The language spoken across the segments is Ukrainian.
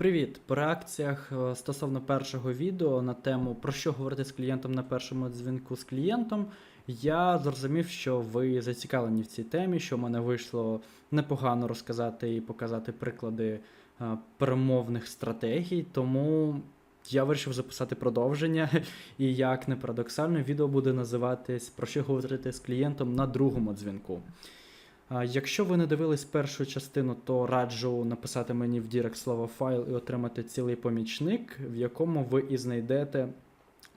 Привіт! По реакціях е, стосовно першого відео на тему про що говорити з клієнтом на першому дзвінку з клієнтом, я зрозумів, що ви зацікавлені в цій темі, що в мене вийшло непогано розказати і показати приклади е, перемовних стратегій, тому я вирішив записати продовження. І як не парадоксально, відео буде називатись Про що говорити з клієнтом на другому дзвінку. Якщо ви не дивились першу частину, то раджу написати мені в Дірект слово файл і отримати цілий помічник, в якому ви і знайдете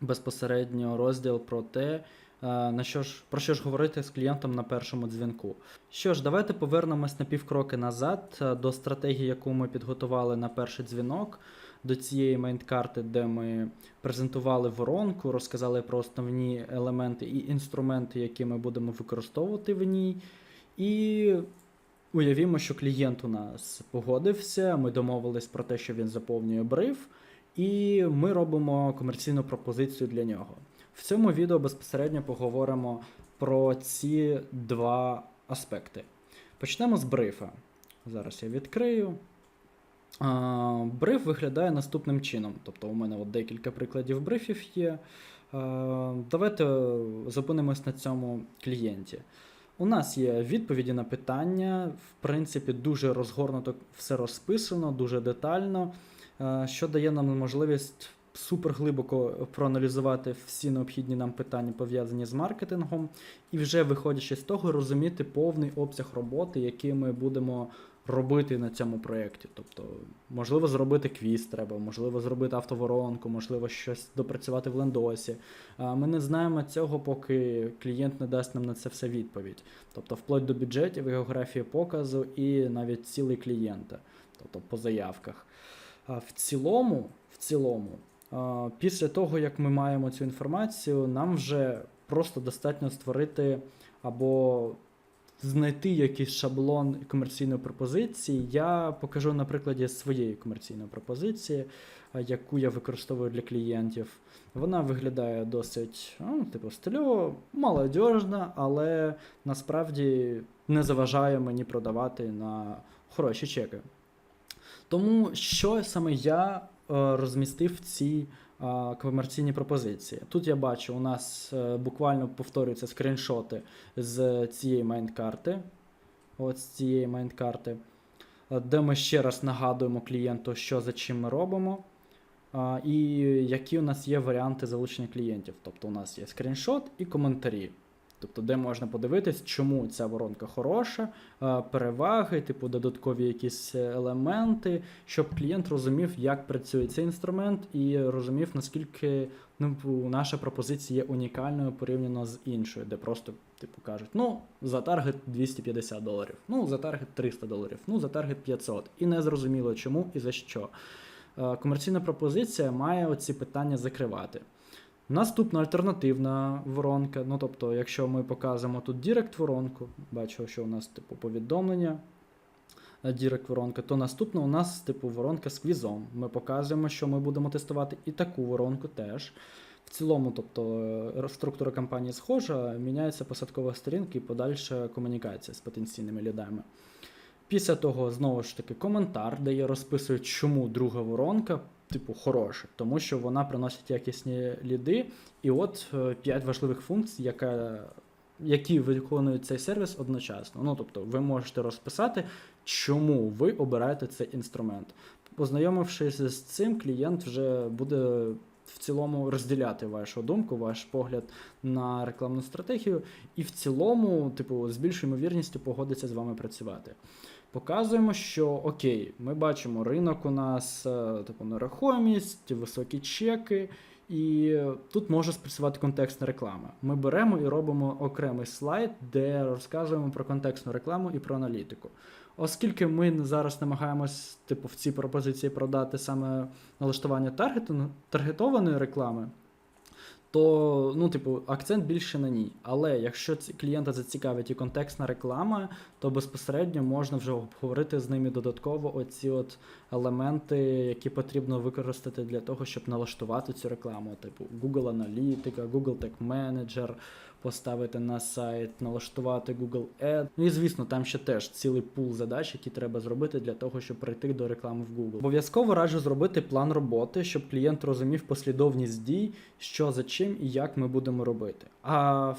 безпосередньо розділ про те, на що ж про що ж говорити з клієнтом на першому дзвінку. Що ж, давайте повернемось на півкроки назад до стратегії, яку ми підготували на перший дзвінок. До цієї мейнкарти, де ми презентували воронку, розказали про основні елементи і інструменти, які ми будемо використовувати в ній. І уявімо, що клієнт у нас погодився, ми домовились про те, що він заповнює бриф, і ми робимо комерційну пропозицію для нього. В цьому відео безпосередньо поговоримо про ці два аспекти. Почнемо з брифа. Зараз я відкрию. Бриф виглядає наступним чином. Тобто, у мене от декілька прикладів брифів є. Давайте зупинимось на цьому клієнті. У нас є відповіді на питання, в принципі, дуже розгорнуто все розписано, дуже детально, е, що дає нам можливість суперглибоко проаналізувати всі необхідні нам питання, пов'язані з маркетингом, і вже виходячи з того, розуміти повний обсяг роботи, який ми будемо робити на цьому проєкті. Тобто, можливо, зробити квіз треба, можливо, зробити автоворонку, можливо, щось допрацювати в лендосі. Ми не знаємо цього, поки клієнт не дасть нам на це все відповідь. Тобто, вплоть до бюджетів, географії показу і навіть цілий клієнта, тобто по заявках. В цілому, в цілому, після того, як ми маємо цю інформацію, нам вже просто достатньо створити або знайти якийсь шаблон комерційної пропозиції, я покажу на прикладі своєї комерційної пропозиції, яку я використовую для клієнтів. Вона виглядає досить, ну, типу, стильово, молодіжна, але насправді не заважає мені продавати на хороші чеки. Тому що саме я е, розмістив в цій комерційній пропозиції. Тут я бачу, у нас е, буквально повторюються скріншоти з цієї майнкарти. От з цієї майнкарти, е, де ми ще раз нагадуємо клієнту, що за чим ми робимо. І які у нас є варіанти залучення клієнтів. Тобто у нас є скріншот і коментарі. Тобто, де можна подивитись, чому ця воронка хороша, е, переваги, типу додаткові якісь елементи, щоб клієнт розумів, як працює цей інструмент, і розумів, наскільки ну, наша пропозиція є унікальною порівняно з іншою, де просто типу кажуть, ну, за таргет 250 доларів, ну, за таргет 300 доларів, ну, за таргет 500. І не зрозуміло чому і за що. Е, Комерційна пропозиція має оці питання закривати. Наступна альтернативна воронка. Ну, тобто, якщо ми показуємо тут Дірект воронку, бачу, що у нас типу повідомлення. Дірект воронка, то наступна у нас типу воронка з квізом. Ми показуємо, що ми будемо тестувати і таку воронку теж. В цілому, тобто е, структура кампанії схожа, міняється посадкова сторінка і подальша комунікація з потенційними лідами. Після того, знову ж таки, коментар, де я розписую, чому друга воронка, типу, хороша, тому що вона приносить якісні ліди. І от 5 важливих функцій, яка, які виконують цей сервіс одночасно. Ну, тобто, ви можете розписати, чому ви обираєте цей інструмент. Познайомившись з цим, клієнт вже буде. В цілому розділяти вашу думку, ваш погляд на рекламну стратегію, і в цілому, типу, з більшою ймовірністю погодиться з вами працювати. Показуємо, що окей, ми бачимо ринок у нас, е, типу, нерухомість, високі чеки, і тут може спрацювати контекстна реклама. Ми беремо і робимо окремий слайд, де розказуємо про контекстну рекламу і про аналітику. Оскільки ми зараз намагаємось типу, в цій пропозиції продати саме налаштування таргетованої реклами, то ну, типу, акцент більше на ній. Але якщо ці клієнта зацікавить і контекстна реклама, то безпосередньо можна вже обговорити з ними додатково оці от елементи, які потрібно використати для того, щоб налаштувати цю рекламу, типу Google Аналітика, Google Tag Manager, поставити на сайт, налаштувати Google Ad. Ну і звісно, там ще теж цілий пул задач, які треба зробити для того, щоб прийти до реклами в Google. Обов'язково раджу зробити план роботи, щоб клієнт розумів послідовність дій, що за чим і як ми будемо робити. А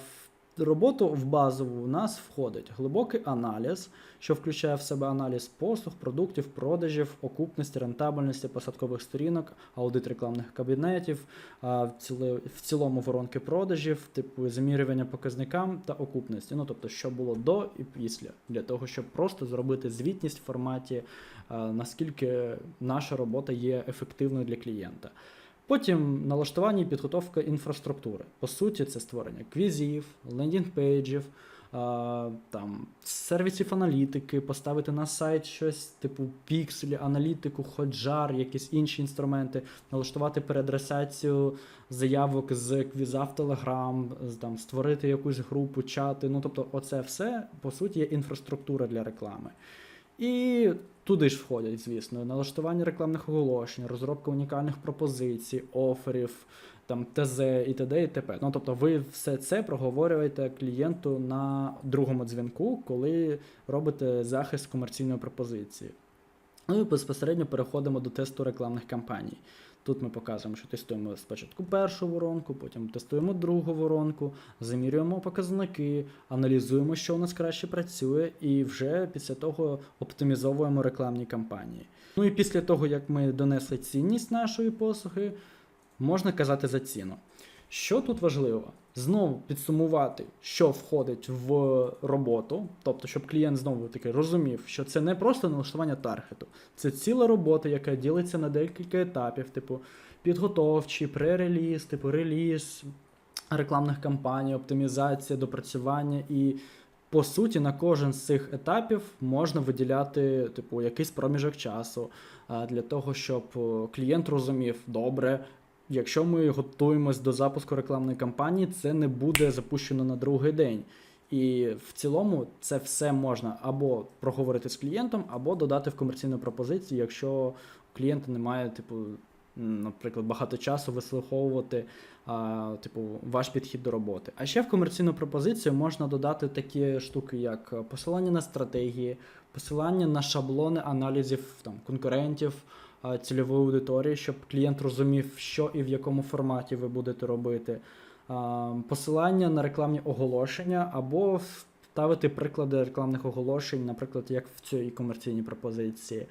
роботу в базову у нас входить глибокий аналіз, що включає в себе аналіз послуг, продуктів, продажів, окупності, рентабельності, посадкових сторінок, аудит рекламних кабінетів, в цілому воронки продажів, типу замірювання показникам та окупності. Ну тобто, що було до і після, для того, щоб просто зробити звітність в форматі, наскільки наша робота є ефективною для клієнта. Потім налаштування і підготовка інфраструктури. По суті, це створення квізів, лендінг-пейджів, там, сервісів аналітики, поставити на сайт щось типу пікселі, аналітику, ходжар, якісь інші інструменти, налаштувати переадресацію заявок з квіза в Telegram, там, створити якусь групу, чати. Ну, тобто, оце все, по суті, є інфраструктура для реклами. І туди ж входять, звісно, налаштування рекламних оголошень, розробка унікальних пропозицій, оферів, там ТЗ і т.д. і т.п. Ну, тобто ви все це проговорюєте клієнту на другому дзвінку, коли робите захист комерційної пропозиції. Ну і безпосередньо переходимо до тесту рекламних кампаній. Тут ми показуємо, що тестуємо спочатку першу воронку, потім тестуємо другу воронку, замірюємо показники, аналізуємо, що у нас краще працює, і вже після того оптимізовуємо рекламні кампанії. Ну і після того, як ми донесли цінність нашої послуги, можна казати за ціну. Що тут важливо? Знову підсумувати, що входить в роботу, тобто, щоб клієнт знову таки розумів, що це не просто налаштування таргету, це ціла робота, яка ділиться на декілька етапів, типу підготовчий, пререліз, типу реліз рекламних кампаній, оптимізація, допрацювання і. По суті, на кожен з цих етапів можна виділяти типу якийсь проміжок часу для того, щоб клієнт розумів, добре, якщо ми готуємось до запуску рекламної кампанії, це не буде запущено на другий день. І в цілому це все можна або проговорити з клієнтом, або додати в комерційну пропозицію, якщо у клієнта немає, типу, наприклад, багато часу вислуховувати а, типу, ваш підхід до роботи. А ще в комерційну пропозицію можна додати такі штуки, як посилання на стратегії, посилання на шаблони аналізів там, конкурентів, цільової аудиторії, щоб клієнт розумів, що і в якому форматі ви будете робити. Посилання на рекламні оголошення або ставити приклади рекламних оголошень, наприклад, як в цій комерційній пропозиції.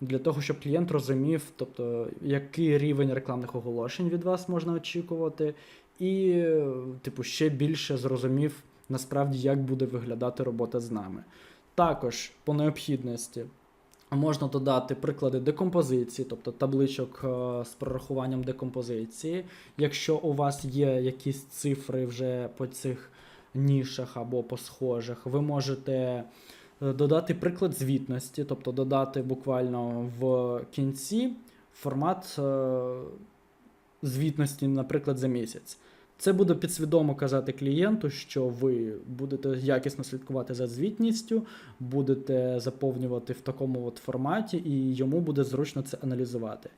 Для того, щоб клієнт розумів, тобто, який рівень рекламних оголошень від вас можна очікувати, і, е, типу, ще більше зрозумів насправді, як буде виглядати робота з нами. Також по необхідності можна додати приклади декомпозиції, тобто табличок е, з прорахуванням декомпозиції. Якщо у вас є якісь цифри вже по цих нішах або по схожих, ви можете е, додати приклад звітності, тобто додати буквально в кінці формат е, звітності, наприклад, за місяць. Це буде підсвідомо казати клієнту, що ви будете якісно слідкувати за звітністю, будете заповнювати в такому от форматі, і йому буде зручно це аналізувати.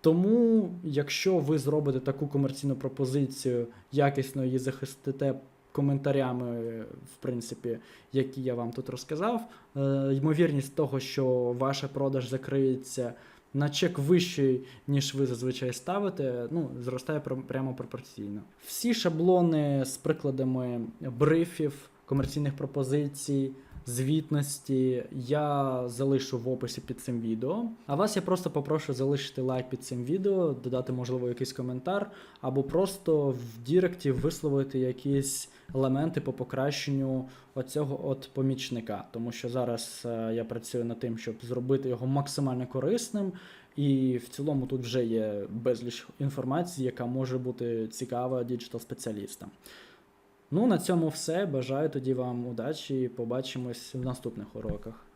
Тому, якщо ви зробите таку комерційну пропозицію, якісно її захистите коментарями, в принципі, які я вам тут розказав, е, ймовірність того, що ваша продаж закриється на чек вищий, ніж ви зазвичай ставите, ну, зростає прям- прямо пропорційно. Всі шаблони з прикладами брифів, комерційних пропозицій, звітності я залишу в описі під цим відео. А вас я просто попрошу залишити лайк під цим відео, додати, можливо, якийсь коментар, або просто в Діректі висловити якісь елементи по покращенню оцього от помічника. Тому що зараз е, я працюю над тим, щоб зробити його максимально корисним. І в цілому тут вже є безліч інформації, яка може бути цікава діджитал-спеціалістам. Ну, на цьому все. Бажаю тоді вам удачі і побачимось в наступних уроках.